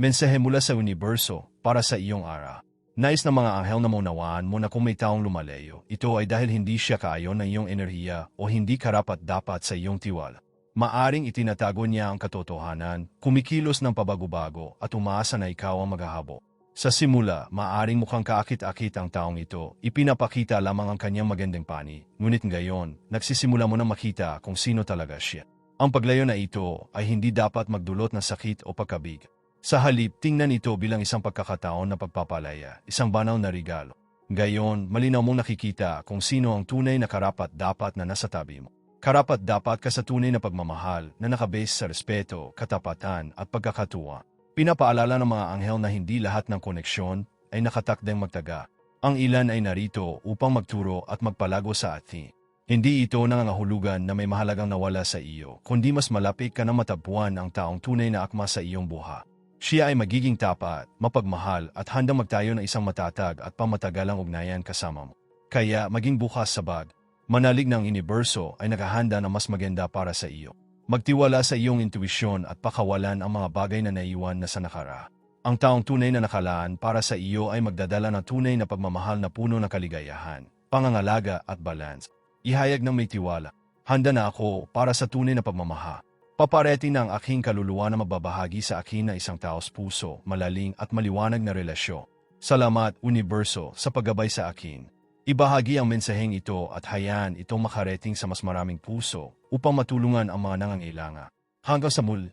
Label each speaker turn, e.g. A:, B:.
A: Mensahe mula sa universo para sa iyong ara. Nais ng mga anghel na maunawaan mo na kung may taong lumalayo, ito ay dahil hindi siya kaayon ng iyong enerhiya o hindi karapat-dapat sa iyong tiwala. Maaring itinatago niya ang katotohanan, kumikilos ng pabago-bago at umaasa na ikaw ang maghahabo. Sa simula, maaring mukhang kaakit-akit ang taong ito, ipinapakita lamang ang kanyang magandang pani, ngunit ngayon, nagsisimula mo na makita kung sino talaga siya. Ang paglayo na ito ay hindi dapat magdulot ng sakit o pagkabig. Sa halip, tingnan ito bilang isang pagkakataon na pagpapalaya, isang banal na regalo. Gayon, malinaw mong nakikita kung sino ang tunay na karapat-dapat na nasa tabi mo. Karapat-dapat ka sa tunay na pagmamahal na nakabase sa respeto, katapatan at pagkakatuwa. Pinapaalala ng mga anghel na hindi lahat ng koneksyon ay nakatakdang magtaga. Ang ilan ay narito upang magturo at magpalago sa atin. Hindi ito nangangahulugan na may mahalagang nawala sa iyo, kundi mas malapit ka na matagpuan ang taong tunay na akma sa iyong buha. Siya ay magiging tapat, mapagmahal at handang magtayo ng isang matatag at pamatagalang ugnayan kasama mo. Kaya maging bukas sa bag, manalig ng universo ay nakahanda na mas maganda para sa iyo. Magtiwala sa iyong intuisyon at pakawalan ang mga bagay na naiwan na sa nakara. Ang taong tunay na nakalaan para sa iyo ay magdadala ng tunay na pagmamahal na puno ng kaligayahan, pangangalaga at balance. Ihayag ng may tiwala. Handa na ako para sa tunay na pagmamaha. Papareti ang aking kaluluwa na magbabahagi sa akin na isang taos puso, malaling at maliwanag na relasyon. Salamat, Universo, sa paggabay sa akin. Ibahagi ang mensaheng ito at hayaan itong makarating sa mas maraming puso upang matulungan ang mga nangangailangan. Hanggang sa muli.